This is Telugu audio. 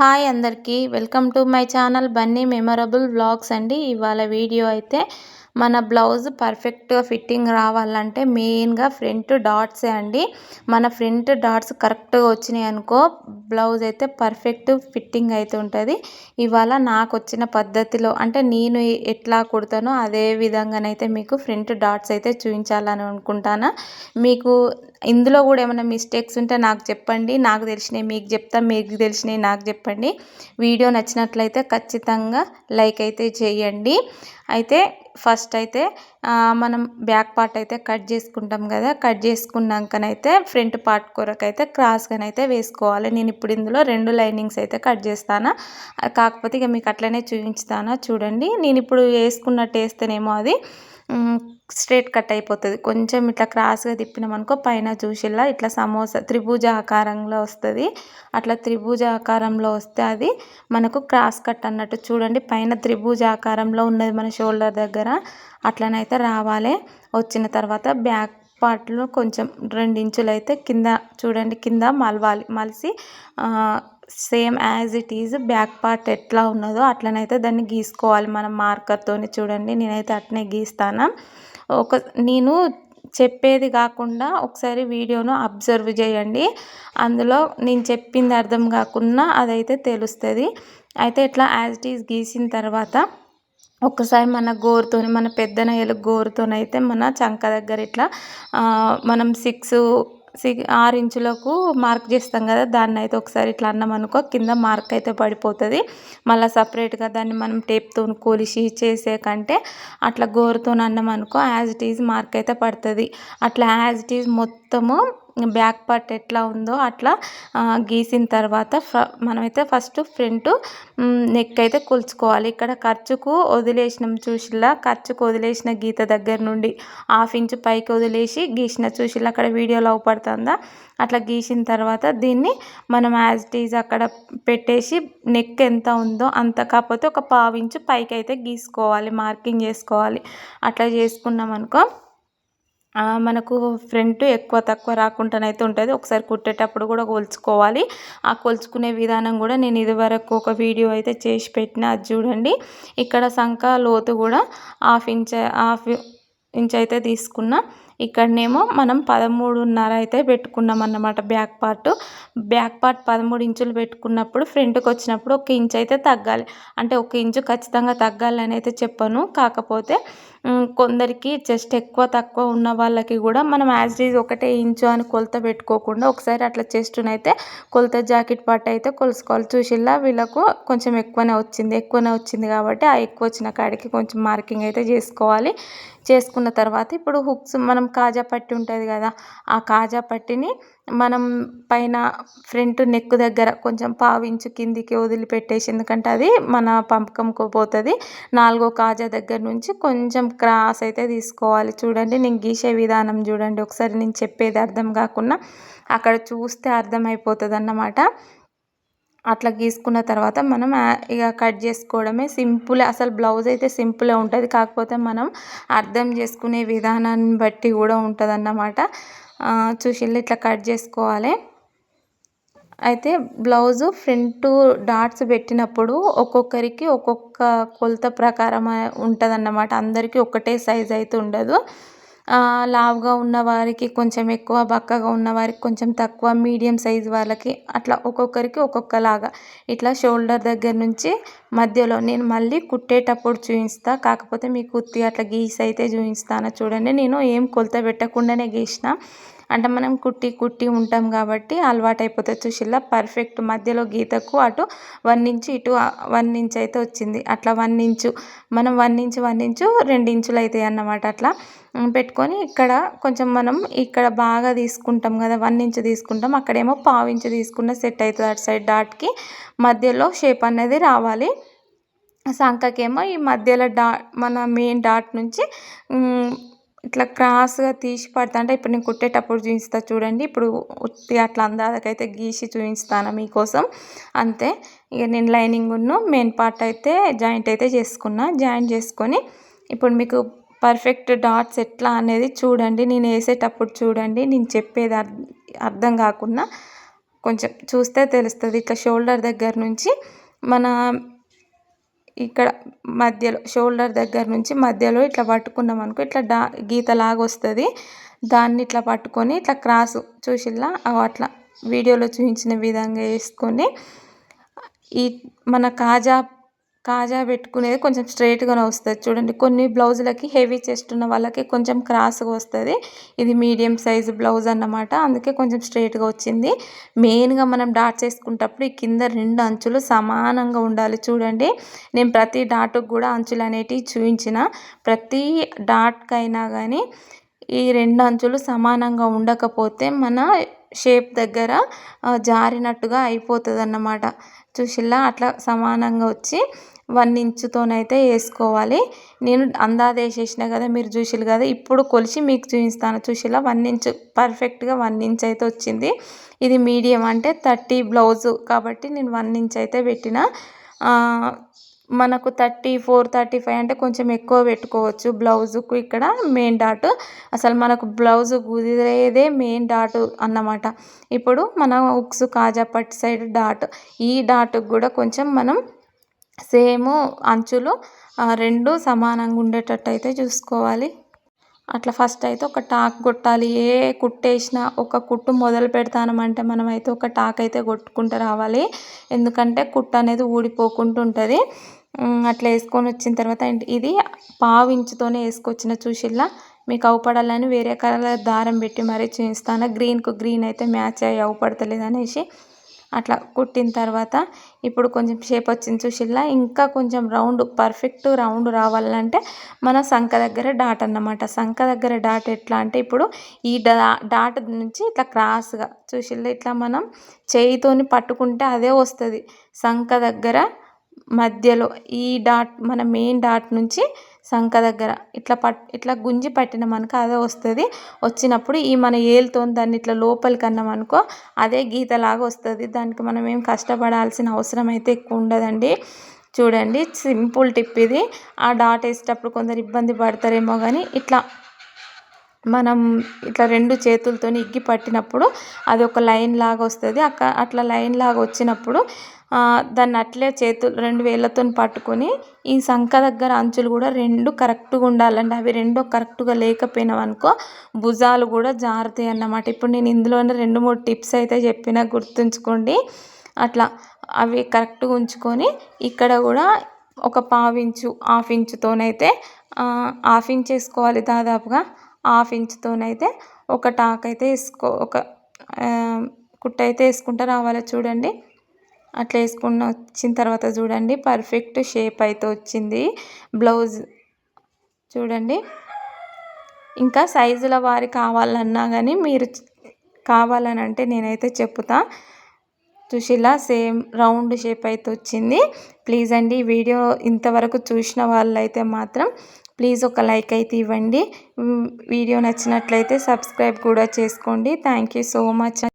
హాయ్ అందరికీ. Welcome to my channel Bunny memorable vlogs అండి. ఇవాళ వీడియో అయితే మన బ్లౌజ్ పర్ఫెక్ట్గా ఫిట్టింగ్ రావాలంటే మెయిన్గా ఫ్రంట్ డాట్సే అండి. మన ఫ్రంట్ డాట్స్ కరెక్ట్గా వచ్చినాయి అనుకో బ్లౌజ్ అయితే పర్ఫెక్ట్ ఫిట్టింగ్ అయితే ఉంటుంది. ఇవాళ నాకు వచ్చిన పద్ధతిలో అంటే నేను ఎట్లా కుడతానో అదే విధంగానైతే మీకు ఫ్రంట్ డాట్స్ అయితే చూపించాలని అనుకుంటాను. మీకు ఇందులో కూడా ఏమైనా మిస్టేక్స్ ఉంటే నాకు చెప్పండి. నాకు తెలిసినవి మీకు చెప్తా. మీకు తెలిసినవి నాకు చెప్పండి. వీడియో నచ్చినట్లయితే ఖచ్చితంగా లైక్ అయితే చేయండి. అయితే ఫస్ట్ అయితే మనం బ్యాక్ పార్ట్ అయితే కట్ చేసుకుంటాం కదా. కట్ చేసుకున్నాకనైతే ఫ్రంట్ పార్ట్ కొరకు అయితే క్రాస్గానైతే వేసుకోవాలి. నేను ఇప్పుడు ఇందులో రెండు లైనింగ్స్ అయితే కట్ చేస్తాను. కాకపోతే ఇక మీకు అట్లనే చూపించుతాను చూడండి. నేను ఇప్పుడు వేసుకున్నట్టు వేస్తేనేమో అది స్ట్రేట్ కట్ అయిపోతుంది. కొంచెం ఇట్లా క్రాస్గా తిప్పినామనుకో పైన చూసిలా ఇట్లా సమోసా త్రిభుజ ఆకారంలో వస్తుంది. అట్లా త్రిభుజ ఆకారంలో వస్తే అది మనకు క్రాస్ కట్ అన్నట్టు చూడండి. పైన త్రిభుజ ఆకారంలో ఉన్నది మన షోల్డర్ దగ్గర. అట్లనైతే రావాలి. వచ్చిన తర్వాత బ్యాక్ పార్ట్లో కొంచెం రెండు ఇంచులు అయితే కింద చూడండి. కింద మలవాలి మలిసి same as it is back part ఎట్లా ఉన్నదో అట్లనైతే దాన్ని గీసుకోవాలి మనం మార్కర్తో చూడండి నేనైతే అట్నే గీస్తాను. ఒక నేను చెప్పేది కాకుండా ఒకసారి వీడియోను అబ్జర్వ్ చేయండి. అందులో నేను చెప్పింది అర్థం కాకుండా అదైతే తెలుస్తుంది. అయితే ఇట్లా యాజ్ ఇట్ ఈజ్ గీసిన తర్వాత ఒక్కసారి మన గోరుతోని మన పెద్దనయ్యలు గోరుతోనైతే మన చంక దగ్గర ఇట్లా మనం సిక్స్ ఆరు ఇంచులకు మార్క్ చేస్తాం కదా దాన్ని అయితే ఒకసారి ఇట్లా అన్నాం అనుకో కింద మార్క్ అయితే పడిపోతుంది. మళ్ళీ సపరేట్గా దాన్ని మనం టేప్తో కొలిసి చేసే కంటే అట్లా గోరుతో అన్నాం అనుకో యాజ్ ఇట్ ఈజ్ మార్క్ అయితే పడుతుంది. అట్లా యాజ్ ఇట్ ఈజ్ మొత్తము బ్యాక్ పార్ట్ ఎట్లా ఉందో అట్లా గీసిన తర్వాత మనమైతే ఫస్ట్ ఫ్రంట్ నెక్ అయితే కొలుచుకోవాలి. ఇక్కడ ఖర్చుకు వదిలేసినాం చూసిలా ఖర్చుకు వదిలేసిన గీత దగ్గర నుండి హాఫ్ ఇంచు పైకి వదిలేసి గీసిన చూసిలా అక్కడ వీడియోలో అవుపడుతుందా అట్లా గీసిన తర్వాత దీన్ని మనం యాజ్ ఇట్ ఈజ్ అక్కడ పెట్టేసి నెక్ ఎంత ఉందో అంత కాకపోతే ఒక పావు ఇంచు పైకి అయితే గీసుకోవాలి మార్కింగ్ చేసుకోవాలి. అట్లా చేసుకున్నాం అనుకో మనకు ఫ్రంట్ ఎక్కువ తక్కువ రాకుండానైతే ఉంటుంది. ఒకసారి కుట్టేటప్పుడు కూడా కొలుచుకోవాలి. ఆ కొలుచుకునే విధానం కూడా నేను ఇదివరకు ఒక వీడియో అయితే చేసి పెట్టిన అది చూడండి. ఇక్కడ సంఖ లోతు కూడా హాఫ్ ఇంచ్ హాఫ్ ఇంచ్ అయితే తీసుకున్న. ఇక్కడనేమో మనం పదమూడున్నర అయితే పెట్టుకున్నాం అన్నమాట బ్యాక్ పార్ట్. బ్యాక్ పార్ట్ పదమూడు ఇంచులు పెట్టుకున్నప్పుడు ఫ్రంట్కి వచ్చినప్పుడు ఒక ఇంచ్ అయితే తగ్గాలి. అంటే ఒక ఇంచు ఖచ్చితంగా తగ్గాలని అయితే చెప్పను. కాకపోతే కొందరికి చెస్ట్ ఎక్కువ తక్కువ ఉన్న వాళ్ళకి కూడా మనం యాజ్ ఈజ్ ఒకటే ఇంచు అని కొలత పెట్టుకోకుండా ఒకసారి అట్లా చెస్ట్నైతే కొలత జాకెట్ పట్టు అయితే కొలుసుకోవాలి. చూసిల్లా? వీళ్ళకు కొంచెం ఎక్కువనే వచ్చింది. ఎక్కువనే వచ్చింది కాబట్టి ఆ ఎక్కువ వచ్చిన కాడికి కొంచెం మార్కింగ్ అయితే చేసుకోవాలి. చేసుకున్న తర్వాత ఇప్పుడు హుక్స్ మనం కాజా పట్టి ఉంటుంది కదా ఆ కాజా పట్టిని మనం పైన ఫ్రంట్ నెక్ దగ్గర కొంచెం పావించు కిందికి వదిలిపెట్టేసి ఎందుకంటే అది మన పంపకంకు పోతుంది. నాలుగో కాజా దగ్గర నుంచి కొంచెం క్రాస్ అయితే తీసుకోవాలి. చూడండి నేను గీసే విధానం చూడండి. ఒకసారి నేను చెప్పేది అర్థం కాకుండా అక్కడ చూస్తే అర్థమైపోతుంది అన్నమాట అట్లా గీసుకున్న తర్వాత మనం ఇక కట్ చేసుకోవడమే సింపుల్. అసలు బ్లౌజ్ అయితే సింపులే ఉంటుంది. కాకపోతే మనం అర్థం చేసుకునే విధానాన్ని బట్టి కూడా ఉంటుంది అన్నమాట చూసి ఇట్లా కట్ చేసుకోవాలి. అయితే బ్లౌజు ఫ్రంట్ డాట్స్ పెట్టినప్పుడు ఒక్కొక్కరికి ఒక్కొక్క కొలత ప్రకారం ఉంటుంది అన్నమాట అందరికీ ఒకటే సైజ్ అయితే ఉండదు. లావుగా ఉన్న వారికి కొంచెం ఎక్కువ బక్కగా ఉన్న వారికి కొంచెం తక్కువ మీడియం సైజ్ వాళ్ళకి అట్లా ఒక్కొక్కరికి ఒక్కొక్కలాగా. ఇట్లా షోల్డర్ దగ్గర నుంచి మధ్యలో నేను మళ్ళీ కుట్టేటప్పుడు చూపిస్తా కాకపోతే మీకు కుత్తి అట్లా గీసి అయితే చూపిస్తాను చూడండి నేను ఏం కొలత పెట్టకుండానే గీసిన. అంటే మనం కుట్టి కుట్టి ఉంటాం కాబట్టి అలవాటు అయిపోతుంది చూసిల్లా పర్ఫెక్ట్ మధ్యలో గీతకు అటు వన్ ఇంచు ఇటు వన్ ఇంచ్ అయితే వచ్చింది. అట్లా వన్ ఇంచు మనం వన్ ఇంచు వన్ ఇంచు రెండు ఇంచులు అవుతాయి అన్నమాట అట్లా. పెట్టుకొని ఇక్కడ కొంచెం మనం ఇక్కడ బాగా తీసుకుంటాం కదా వన్ ఇంచు తీసుకుంటాం. అక్కడేమో పావు ఇంచు తీసుకున్న సెట్ అవుతుంది అటు సైడ్ డాట్కి మధ్యలో షేప్ అనేది రావాలి. సంఖకేమో ఈ మధ్యలో డా మన మెయిన్ డాట్ నుంచి ఇట్లా క్రాస్గా తీసి పడతా. అంటే ఇప్పుడు నేను కుట్టేటప్పుడు చూపిస్తా చూడండి. ఇప్పుడు ఉత్తి అట్లా అందాకైతే గీసి చూపిస్తాను మీకోసం. అంతే. ఇక నేను లైనింగ్ మెయిన్ పార్ట్ అయితే జాయింట్ అయితే చేసుకున్నా. జాయింట్ చేసుకొని ఇప్పుడు మీకు పర్ఫెక్ట్ డాట్స్ ఎట్లా అనేది చూడండి. నేను వేసేటప్పుడు చూడండి. నేను చెప్పేది అర్థం కాకుండా కొంచెం చూస్తే తెలుస్తుంది. ఇట్లా షోల్డర్ దగ్గర నుంచి మన ఇక్కడ మధ్యలో షోల్డర్ దగ్గర నుంచి మధ్యలో ఇట్లా పట్టుకున్నాం అనుకో ఇట్లా డా గీతలాగా వస్తుంది. దాన్ని ఇట్లా పట్టుకొని ఇట్లా క్రాస్ చూసిల్లా? అట్లా వీడియోలో చూపించిన విధంగా వేసుకొని ఈ మన కాజా కాజా పెట్టుకునేది కొంచెం స్ట్రైట్గానే వస్తుంది. చూడండి కొన్ని బ్లౌజులకి హెవీ చెస్ట్ ఉన్న వాళ్ళకి కొంచెం క్రాస్గా వస్తుంది. ఇది మీడియం సైజు బ్లౌజ్ అన్నమాట. అందుకే కొంచెం స్ట్రైట్గా వచ్చింది. మెయిన్గా మనం డాట్స్ చేసుకునేటప్పుడు ఈ కింద రెండు అంచులు సమానంగా ఉండాలి. చూడండి నేను ప్రతి డాట్కు కూడా అంచులు అనేటివి చూపించిన. ప్రతి డాట్కైనా కానీ ఈ రెండు అంచులు సమానంగా ఉండకపోతే మన షేప్ దగ్గర జారినట్టుగా అయిపోతుంది అన్నమాట చూసిల్లా? అట్లా సమానంగా వచ్చి వన్ ఇంచుతోనైతే వేసుకోవాలి. నేను అందాజ వేసేసిన కదా మీరు చూసిల్లు కదా ఇప్పుడు కొలిచి మీకు చూపిస్తాను. చూసిల్లా? వన్ ఇంచ్ పర్ఫెక్ట్గా వన్ ఇంచ్ అయితే వచ్చింది. ఇది మీడియం అంటే థర్టీ బ్లౌజు కాబట్టి నేను వన్ ఇంచ్ అయితే పెట్టిన మనకు థర్టీ ఫోర్ థర్టీ ఫైవ్ అంటే కొంచెం ఎక్కువ పెట్టుకోవచ్చు. బ్లౌజుకు ఇక్కడ మెయిన్ డాట్. అసలు మనకు బ్లౌజ్ కుదిరేదే మెయిన్ డాట్ అన్నమాట. ఇప్పుడు మన ఉక్స్ కాజా పట్టు సైడ్ డాట్. ఈ డాట్కి కూడా కొంచెం మనం సేమ్ అంచులు రెండు సమానంగా ఉండేటట్టు అయితే చూసుకోవాలి. అట్లా ఫస్ట్ అయితే ఒక టాక్ కొట్టాలి. ఏ కుట్టేసినా ఒక కుట్టు మొదలు పెడతానమంటే మనమైతే ఒక టాక్ అయితే కొట్టుకుంటూ రావాలి. ఎందుకంటే కుట్టు అనేది ఊడిపోకుండా ఉంటుంది. అట్లా వేసుకొని వచ్చిన తర్వాత ఇది పావు ఇంచుతోనే వేసుకొచ్చిన చూసిల్లా. మీకు అవపడాలని వేరే కలర్ దారం పెట్టి మరీ చూపిస్తాను గ్రీన్కు గ్రీన్ అయితే మ్యాచ్ అయ్యి అవపడతలేదు అనేసి అట్లా కుట్టిన తర్వాత ఇప్పుడు కొంచెం షేప్ వచ్చింది చూసిల్లా. ఇంకా కొంచెం రౌండ్ పర్ఫెక్ట్ రౌండ్ రావాలంటే మన సంఖ దగ్గర డాట్ అన్నమాట. సంఖ దగ్గర డాట్ ఎట్లా అంటే ఇప్పుడు ఈ డాట్ నుంచి ఇట్లా క్రాస్గా చూసిల్లా. ఇట్లా మనం చేయితోని పట్టుకుంటే అదే వస్తుంది. సంఖ దగ్గర మధ్యలో ఈ డాట్ మన మెయిన్ డాట్ నుంచి సంఖ దగ్గర ఇట్లా పట్ ఇట్లా గుంజి పట్టిన మనకు అదే వస్తుంది. వచ్చినప్పుడు ఈ మన ఏలుతో దాన్ని ఇట్లా లోపలికి అన్నాం అనుకో అదే గీతలాగా వస్తుంది. దానికి మనం ఏం కష్టపడాల్సిన అవసరం అయితే ఎక్కువ ఉండదండి. చూడండి సింపుల్ టిప్ ఇది. ఆ డాట్ వేసేటప్పుడు కొందరు ఇబ్బంది పడతారేమో కానీ ఇట్లా మనం ఇట్లా రెండు చేతులతో ఇగ్గి పట్టినప్పుడు అది ఒక లైన్ లాగా వస్తుంది. అక్క అట్లా లైన్ లాగా వచ్చినప్పుడు దాన్ని అట్లే చేతులు రెండు వేళ్ళతో పట్టుకొని ఈ సంఖ దగ్గర అంచులు కూడా రెండు కరెక్ట్గా ఉండాలండి. అవి రెండు కరెక్ట్గా లేకపోయినావనుకో భుజాలు కూడా జారుతాయి అన్నమాట. ఇప్పుడు నేను ఇందులోనే రెండు మూడు టిప్స్ అయితే చెప్పిన గుర్తుంచుకోండి. అట్లా అవి కరెక్ట్గా ఉంచుకొని ఇక్కడ కూడా ఒక పావించు హాఫ్ ఇంచుతోనైతే హాఫ్ ఇంచ్ వేసుకోవాలి దాదాపుగా. హాఫ్ ఇంచుతోనైతే ఒక టాక్ అయితే వేసుకో ఒక కుట్ట అయితే వేసుకుంటూ రావాలి చూడండి. అట్లా వేసుకున్న వచ్చిన తర్వాత చూడండి పర్ఫెక్ట్ షేప్ అయితే వచ్చింది. బ్లౌజ్ చూడండి. ఇంకా సైజుల వారి కావాలన్నా కానీ మీరు కావాలని అంటే నేనైతే చెప్తా. చూసిలా సేమ్ రౌండ్ షేప్ అయితే వచ్చింది. ప్లీజ్ అండి వీడియో ఇంతవరకు చూసిన వాళ్ళైతే మాత్రం ప్లీజ్ ఒక లైక్ అయితే ఇవ్వండి. వీడియో నచ్చినట్లయితే సబ్స్క్రైబ్ కూడా చేసుకోండి. Thank you so much